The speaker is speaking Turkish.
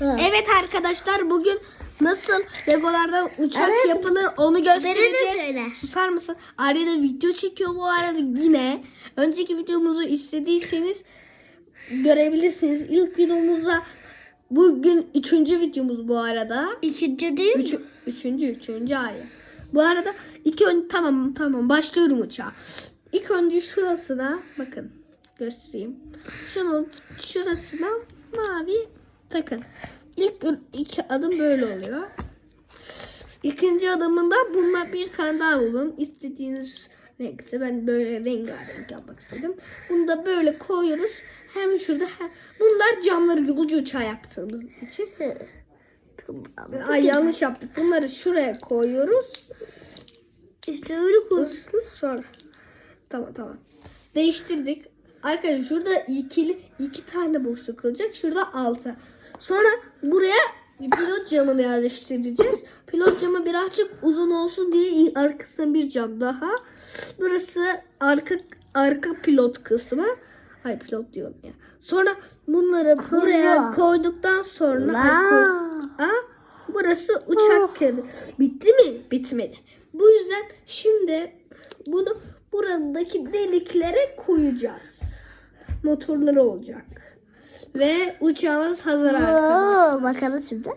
Evet arkadaşlar bugün nasıl Legolardan uçak Evet. yapılır onu göstereceğiz. Susar mısın? Arya da video çekiyor bu arada yine. Önceki videomuzu istediyseniz görebilirsiniz. İlk videomuzda bugün üçüncü videomuz bu arada. İkinci değil mi? Üç, üçüncü, üçüncü Arya. Bu arada ilk ön tamam tamam başlıyorum uçağa. İlk önce şurasına bakın göstereyim. Şunun şurasına mavi takın. İlk iki adım böyle oluyor. İkinci adımında bununla bir tane daha bulun. İstediğiniz renkte ben böyle rengarenk yapmak istedim. Bunu da böyle koyuyoruz. Hem şurada hem... Bunlar camları yolcu uçağı yaptığımız için. Ay yanlış yaptık. Bunları şuraya koyuyoruz. İşte öyle koyuyoruz. Sonra. Tamam tamam. Değiştirdik. Arkadaşlar şurada ikili iki tane boşluk kalacak. Şurada altı. Sonra buraya pilot camını yerleştireceğiz. Pilot camı birazcık uzun olsun diye arkasına bir cam daha. Burası arka arka pilot kısmı. Ay pilot diyorum ya. Sonra bunları buraya koyduktan sonra Ay, koy- Ha? Burası uçak kedi. Bitti mi? Bitmedi. Bu yüzden şimdi bunu buradaki deliklere koyacağız. Motorları olacak. Ve uçağımız hazır arkadaşlar. Bakalım şimdi.